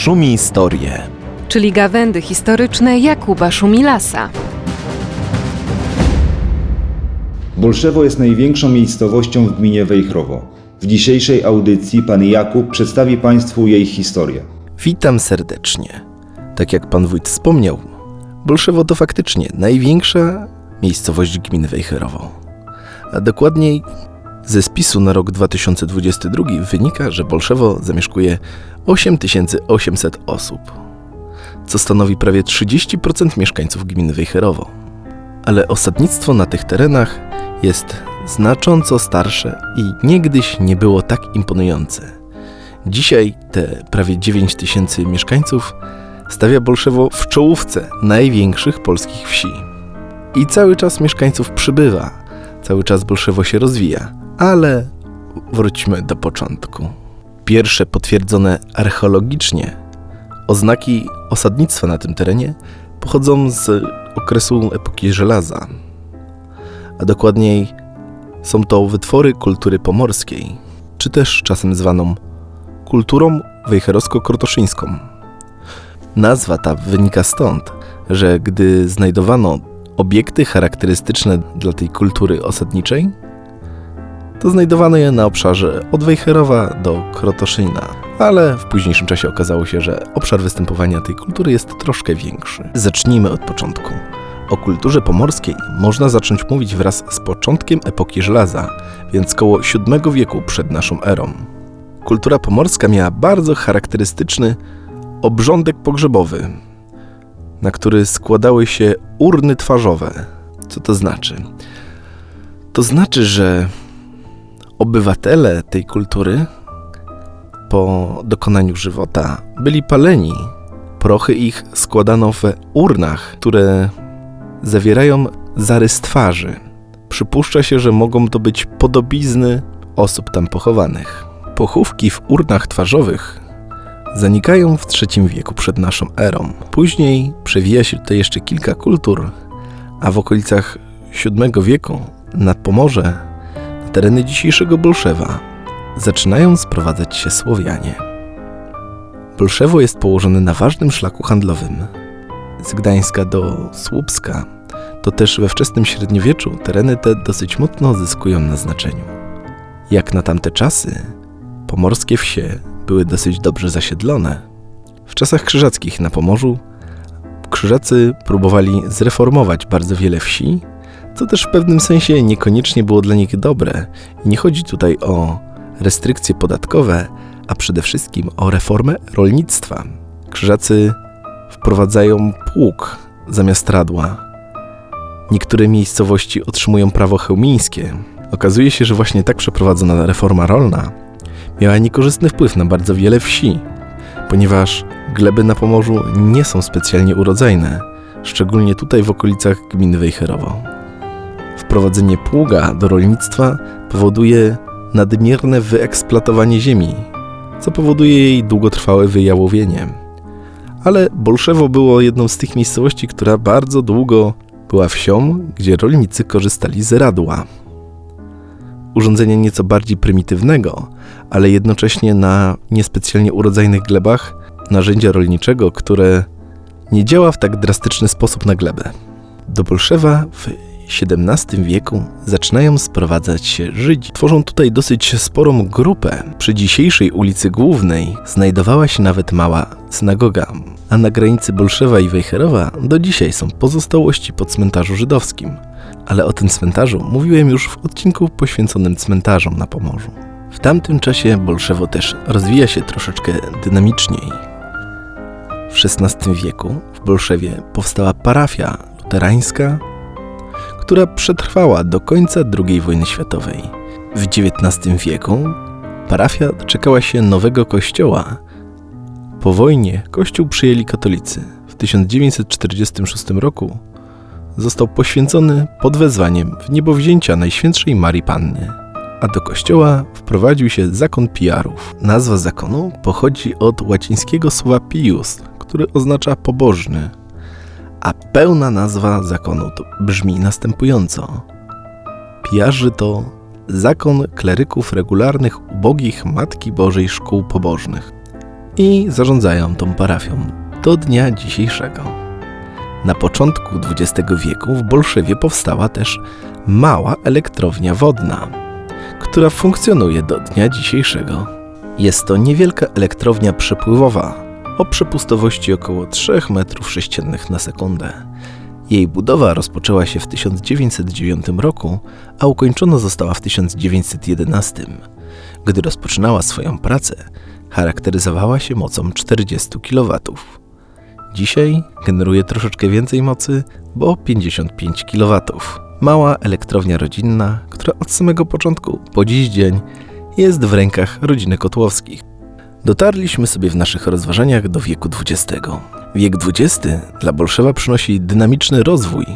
Szumi Historię. czyli gawędy historyczne Jakuba Szumilasa. Bolszewo jest największą miejscowością w gminie Wejchrowo. W dzisiejszej audycji pan Jakub przedstawi Państwu jej historię. Witam serdecznie. Tak jak pan wójt wspomniał, Bolszewo to faktycznie największa miejscowość gminy Wejherowo. A dokładniej ze spisu na rok 2022 wynika, że Bolszewo zamieszkuje 8800 osób, co stanowi prawie 30% mieszkańców gminy Wejherowo. Ale osadnictwo na tych terenach jest znacząco starsze i niegdyś nie było tak imponujące. Dzisiaj te prawie 9 tysięcy mieszkańców stawia Bolszewo w czołówce największych polskich wsi. I cały czas mieszkańców przybywa, cały czas Bolszewo się rozwija, ale wróćmy do początku. Pierwsze potwierdzone archeologicznie oznaki osadnictwa na tym terenie pochodzą z okresu epoki żelaza, a dokładniej są to wytwory kultury pomorskiej, czy też czasem zwaną kulturą wejherowsko-krotoszyńską. Nazwa ta wynika stąd, że gdy znajdowano obiekty charakterystyczne dla tej kultury osadniczej, to znajdowano je na obszarze od Wejherowa do Krotoszyna, ale w późniejszym czasie okazało się, że obszar występowania tej kultury jest troszkę większy. Zacznijmy od początku. O kulturze pomorskiej można zacząć mówić wraz z początkiem epoki żelaza, więc koło VII wieku przed naszą erą. Kultura pomorska miała bardzo charakterystyczny obrządek pogrzebowy, na który składały się urny twarzowe. Co to znaczy? To znaczy, że obywatele tej kultury po dokonaniu żywota byli paleni. Prochy ich składano w urnach, które zawierają zarys twarzy. Przypuszcza się, że mogą to być podobizny osób tam pochowanych. Pochówki w urnach twarzowych zanikają w III wieku przed naszą erą. Później przewija się tutaj jeszcze kilka kultur, a w okolicach VII wieku nad Pomorze, tereny dzisiejszego Bolszewa, zaczynają sprowadzać się Słowianie. Bolszewo jest położone na ważnym szlaku handlowym. Z Gdańska do Słupska, to też we wczesnym średniowieczu tereny te dosyć mocno zyskują na znaczeniu. Jak na tamte czasy, pomorskie wsie były dosyć dobrze zasiedlone. W czasach krzyżackich na Pomorzu krzyżacy próbowali zreformować bardzo wiele wsi, co też w pewnym sensie niekoniecznie było dla nich dobre. Nie chodzi tutaj o restrykcje podatkowe, a przede wszystkim o reformę rolnictwa. Krzyżacy wprowadzają pług zamiast radła. Niektóre miejscowości otrzymują prawo chełmińskie. Okazuje się, że właśnie tak przeprowadzona reforma rolna miała niekorzystny wpływ na bardzo wiele wsi, ponieważ gleby na Pomorzu nie są specjalnie urodzajne, szczególnie tutaj w okolicach gminy Wejherowo. Wprowadzenie pługa do rolnictwa powoduje nadmierne wyeksploatowanie ziemi, co powoduje jej długotrwałe wyjałowienie. Ale Bolszewo było jedną z tych miejscowości, która bardzo długo była wsią, gdzie rolnicy korzystali z radła. Urządzenia nieco bardziej prymitywnego, ale jednocześnie na niespecjalnie urodzajnych glebach narzędzia rolniczego, które nie działa w tak drastyczny sposób na glebę. Do Bolszewa w XVII wieku zaczynają sprowadzać się Żydzi. Tworzą tutaj dosyć sporą grupę. Przy dzisiejszej ulicy Głównej znajdowała się nawet mała synagoga, a na granicy Bolszewa i Wejherowa do dzisiaj są pozostałości po cmentarzu żydowskim. Ale o tym cmentarzu mówiłem już w odcinku poświęconym cmentarzom na Pomorzu. W tamtym czasie Bolszewo też rozwija się troszeczkę dynamiczniej. W XVI wieku w Bolszewie powstała parafia luterańska, która przetrwała do końca II wojny światowej. W XIX wieku parafia doczekała się nowego kościoła. Po wojnie kościół przyjęli katolicy. W 1946 roku został poświęcony pod wezwaniem w niebowzięcia Najświętszej Marii Panny, a do kościoła wprowadził się zakon pijarów. Nazwa zakonu pochodzi od łacińskiego słowa pius, który oznacza pobożny, a pełna nazwa zakonu brzmi następująco. Pijarzy to zakon kleryków regularnych ubogich Matki Bożej Szkół Pobożnych. i zarządzają tą parafią do dnia dzisiejszego. Na początku XX wieku w Bolszewie powstała też mała elektrownia wodna, która funkcjonuje do dnia dzisiejszego. Jest to niewielka elektrownia przepływowa o przepustowości około 3 m3 na sekundę. Jej budowa rozpoczęła się w 1909 roku, a ukończona została w 1911. Gdy rozpoczynała swoją pracę, charakteryzowała się mocą 40 kW. Dzisiaj generuje troszeczkę więcej mocy, bo 55 kW. Mała elektrownia rodzinna, która od samego początku po dziś dzień jest w rękach rodziny Kotłowskich. Dotarliśmy sobie w naszych rozważaniach do wieku XX. Wiek XX dla Bolszewa przynosi dynamiczny rozwój,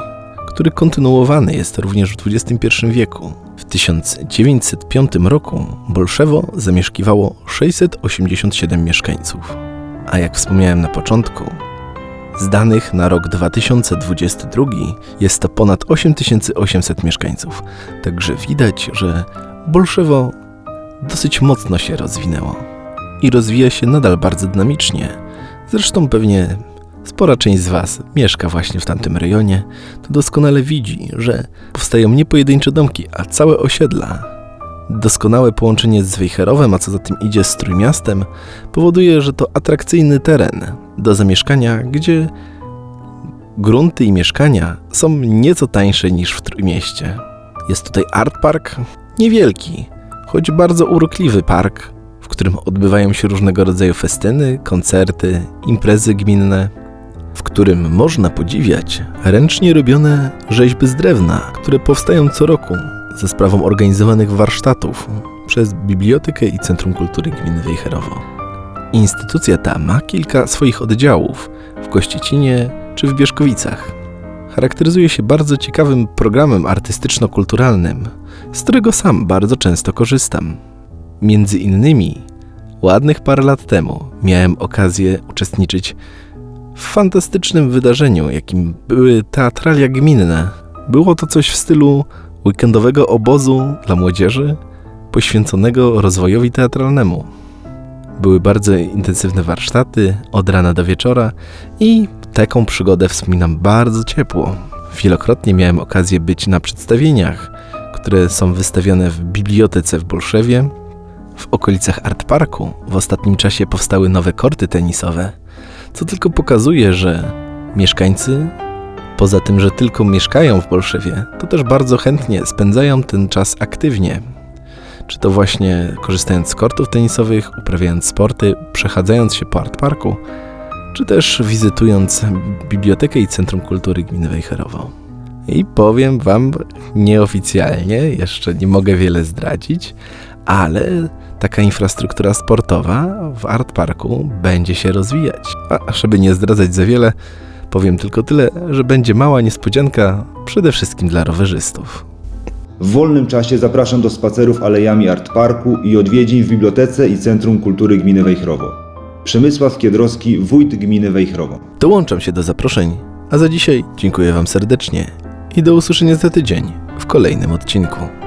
który kontynuowany jest również w XXI wieku. W 1905 roku Bolszewo zamieszkiwało 687 mieszkańców, a jak wspomniałem na początku, z danych na rok 2022 jest to ponad 8800 mieszkańców, także widać, że Bolszewo dosyć mocno się rozwinęło i rozwija się nadal bardzo dynamicznie. Zresztą pewnie spora część z Was mieszka właśnie w tamtym rejonie, to doskonale widzi, że powstają nie pojedyncze domki, a całe osiedla. Doskonałe połączenie z Wejherowem, a co za tym idzie z Trójmiastem, powoduje, że to atrakcyjny teren do zamieszkania, gdzie grunty i mieszkania są nieco tańsze niż w Trójmieście. Jest tutaj Art Park, niewielki, choć bardzo urokliwy park, w którym odbywają się różnego rodzaju festyny, koncerty, imprezy gminne, w którym można podziwiać ręcznie robione rzeźby z drewna, które powstają co roku za sprawą organizowanych warsztatów przez Bibliotekę i Centrum Kultury Gminy Wejherowo. Instytucja ta ma kilka swoich oddziałów w Kościecinie czy w Bieszkowicach. Charakteryzuje się bardzo ciekawym programem artystyczno-kulturalnym, z którego sam bardzo często korzystam. Między innymi ładnych parę lat temu miałem okazję uczestniczyć w fantastycznym wydarzeniu, jakim były teatralia gminne. Było to coś w stylu weekendowego obozu dla młodzieży poświęconego rozwojowi teatralnemu. Były bardzo intensywne warsztaty od rana do wieczora i taką przygodę wspominam bardzo ciepło. Wielokrotnie miałem okazję być na przedstawieniach, które są wystawione w bibliotece w Bolszewie. W okolicach Art Parku w ostatnim czasie powstały nowe korty tenisowe, co tylko pokazuje, że mieszkańcy, poza tym, że tylko mieszkają w Bolszewie, to też bardzo chętnie spędzają ten czas aktywnie. Czy to właśnie korzystając z kortów tenisowych, uprawiając sporty, przechadzając się po Art Parku, czy też wizytując Bibliotekę i Centrum Kultury Gminy Wejherowo. I powiem Wam nieoficjalnie, jeszcze nie mogę wiele zdradzić, ale taka infrastruktura sportowa w Art Parku będzie się rozwijać. A żeby nie zdradzać za wiele, powiem tylko tyle, że będzie mała niespodzianka przede wszystkim dla rowerzystów. W wolnym czasie zapraszam do spacerów alejami Art Parku i odwiedzin w Bibliotece i Centrum Kultury Gminy Wejherowo. Przemysław Kiedrowski, wójt gminy Wejherowo. Dołączam się do zaproszeń, a za dzisiaj dziękuję Wam serdecznie i do usłyszenia za tydzień w kolejnym odcinku.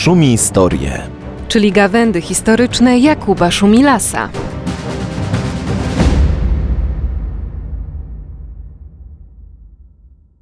Szumi Historie. czyli gawędy historyczne Jakuba Szumilasa.